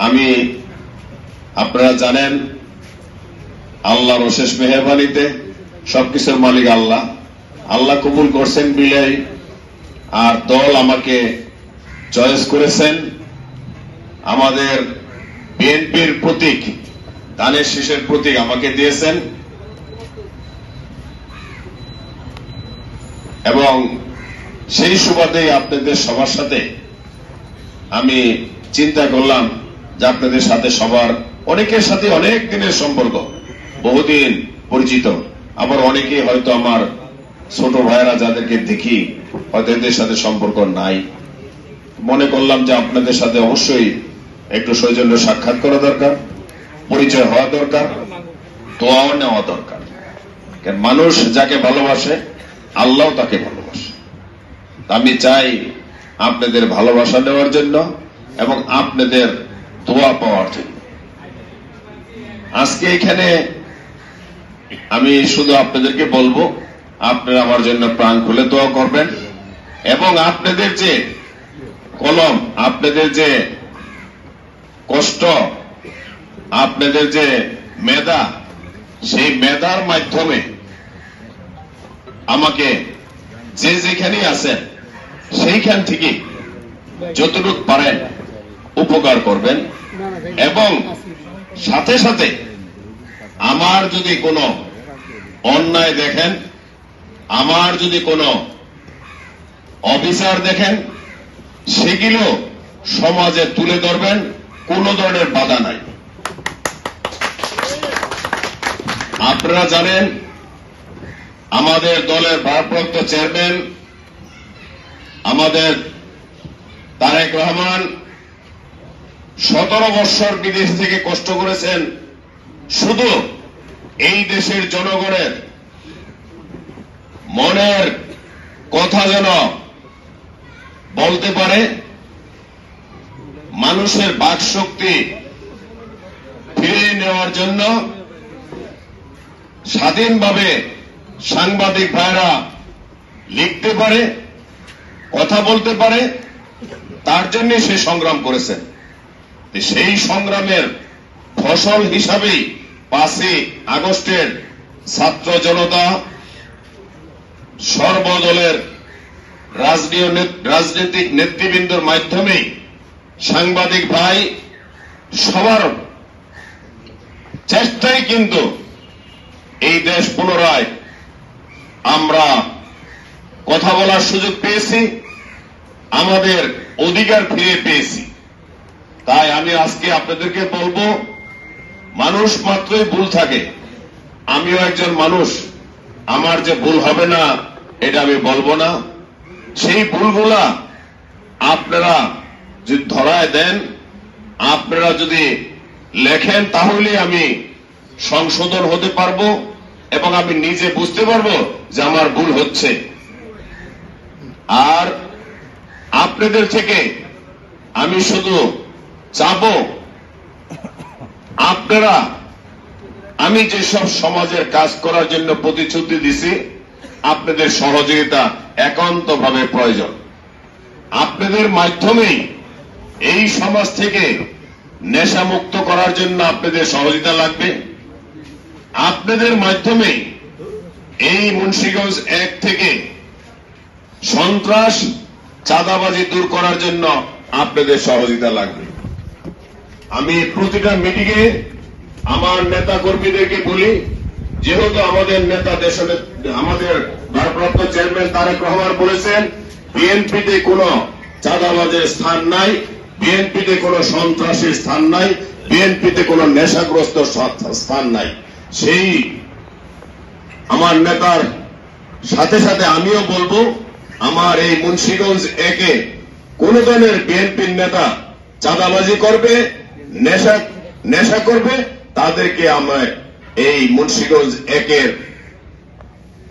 আমি, আপনারা জানেন, আল্লাহর অশেষ মেহরবানিতে সবকিছুর মালিক আল্লাহ। আল্লাহ কবুল করছেন বিলাই, আর দল আমাকে চয়েস করেছেন। আমাদের বিএনপির প্রতীক ধানের শীষের প্রতীক আমাকে দিয়েছেন। এবং সেই সুবাদে আপনাদের সবার সাথে আমি চিন্তা করলাম আপনাদের সাথে সবার, অনেকের সাথে অনেক দিনের সম্পর্ক, বহুদিন পরিচিত। আবার অনেকে হয়তো আমার ছোট ভাইয়েরা যাদেরকে দেখি, হয়তো এদের সাথে সম্পর্ক নাই। মনে করলাম যে আপনাদের সাথে অবশ্যই একটু সৌজন্য সাক্ষাৎ করা দরকার, পরিচয় হওয়া দরকার, দোয়াও নেওয়া দরকার। মানুষ যাকে ভালোবাসে, আল্লাহ তাকে ভালোবাসে। আমি চাই আপনাদের ভালোবাসা নেওয়ার জন্য এবং আপনাদের দোয়া পাওয়ার জন্য। আজকে এখানে আমি শুধু আপনাদেরকে বলব, আপনারা আমার জন্য প্রাণ খুলে দোয়া করবেন। এবং আপনাদের যে কলম, আপনাদের যে কষ্ট, আপনাদের যে মেধা, সেই মেধার মাধ্যমে আমাকে যে যেখানেই আছেন, সেইখান থেকে যতটুক পারেন উপকার করবেন। এবং সাথে সাথে আমার যদি কোনো অন্যায় দেখেন আমার যদি কোনো অফিসার দেখেন সেগুলো সমাজে তুলে ধরবেন কোন ধরনের বাধা নাই। আপনারা জানেন আমাদের দলের ভারপ্রাপ্ত চেয়ারম্যান আমাদের তারেক রহমান সতেরো বৎসর বিদেশ থেকে কষ্ট করেছেন। শুধু এই দেশের জনগণের মনের কথা যেন বলতে পারে, মানুষের বাক শক্তি ফিরিয়ে নেওয়ার জন্য স্বাধীনভাবে সাংবাদিক ভাইরা লিখতে পারে, কথা বলতে পারে, তার জন্য সে সংগ্রাম করেছেন। সেই সংগ্রামের ফসল হিসাবেই পাঁচই আগস্টের ছাত্র জনতা সর্বদলের রাজনৈতিক নেতৃবৃন্দর মাধ্যমে সাংবাদিক ভাই সবার চেষ্টায় কিন্তু এই দেশ পুনরায় আমরা কথা বলার সুযোগ পেয়েছি, আমাদের অধিকার ফিরে পেয়েছি। তাই আমি আজকে আপনাদেরকে বলব, মানুষ মাত্রই ভুল থাকে। আমিও একজন মানুষ, আমার যে ভুল হবে না, এটা আমি বলব না। সেই ভুলগুলা আপনারা যদি ধরায় দেন, আপনারা যদি লেখেন তাহলে আমি সংশোধন হতে পারব এবং আমি নিজে বুঝতে পারব যে আমার ভুল হচ্ছে। আর আপনাদের থেকে আমি শুধু চাবো আপনারা, আমি যেসব সমাজের কাজ করার জন্য প্রতিশ্রুতি দিছি, আপনাদের সহযোগিতা একান্তভাবে প্রয়োজন। আপনাদের মাধ্যমেই এই সমাজ থেকে নেশামুক্ত করার জন্য আপনাদের সহযোগিতা লাগবে। আপনাদের মাধ্যমে এই মুন্সিগঞ্জ এক থেকে সন্ত্রাস, চাঁদাবাজি দূর করার জন্য আপনাদের সহযোগিতা লাগবে। আমি প্রতিটা মিটিংয়ে আমার নেতা কর্মীদেরকে বলি, যেহেতু আমাদের নেতা দেশের আমাদের ভারপ্রাপ্ত চেয়ারম্যান তারেক রহমান বলেছেন, বিএনপিতে কোনো চাঁদাবাজের স্থান নাই, বিএনপিতে কোনো সন্ত্রাসের স্থান নাই, বিএনপিতে কোনো নেশাগ্রস্ত স্থান নাই। সেই আমার নেতার সাথে সাথে আমিও বলব, আমার এই মুন্সিগঞ্জ একে কোন ধরনের বিএনপির নেতা চাঁদাবাজি করবে নেশা করবে, তাদেরকে আমার এই মুন্সিগঞ্জ একের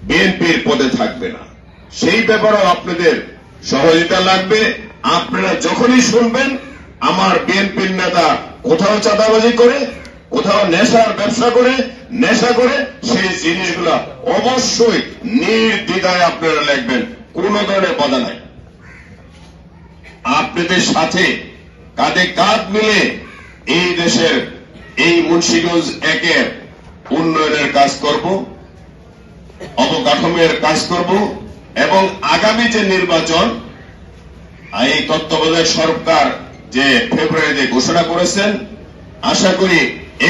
বিএনপির পদে থাকবে না। সেই ব্যাপারেও আপনাদের সহযোগিতা লাগবে। আপনারা যখনই শুনবেন, আমার বিএনপির নেতা কোথাও চাঁদাবাজি করে, কোথাও নেশার ব্যবসা করে, নেশা করে, সেই জিনিসগুলো অবশ্যই নির্দ্বিধায় আপনারা লিখবেন। কোন ধরনের বাধা নাই। আপনাদের সাথে কাঁধে কাঁধ মিলে এই দেশের এই মুন্সিগঞ্জ একের উন্নয়নের কাজ করব, অবকাঠামোর কাজ করব এবং আগামী যে নির্বাচন, এই তত্ত্বাবধায়ক সরকার যে ফেব্রুয়ারিতে ঘোষণা করেছেন, আশা করি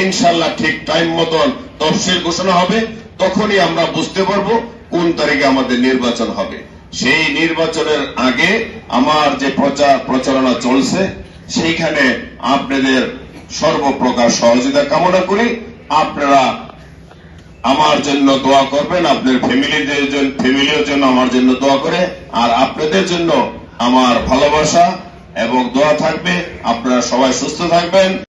ইনশাল্লাহ ঠিক টাইম মতন তফসিল ঘোষণা হবে, তখনই আমরা বুঝতে পারব কোন তারিখে আমাদের নির্বাচন হবে। সেই নির্বাচনের আগে আমার যে প্রচার প্রচারণা চলছে, সেইখানে আপনাদের সর্বপ্রকার সহযোগিতা কামনা করি। আপনারা আমার জন্য দোয়া করবেন, আপনার ফ্যামিলিদের জন্য ফ্যামিলির জন্য আমার জন্য দোয়া করে, আর আপনাদের জন্য আমার ভালোবাসা এবং দোয়া থাকবে। আপনারা সবাই সুস্থ থাকবেন।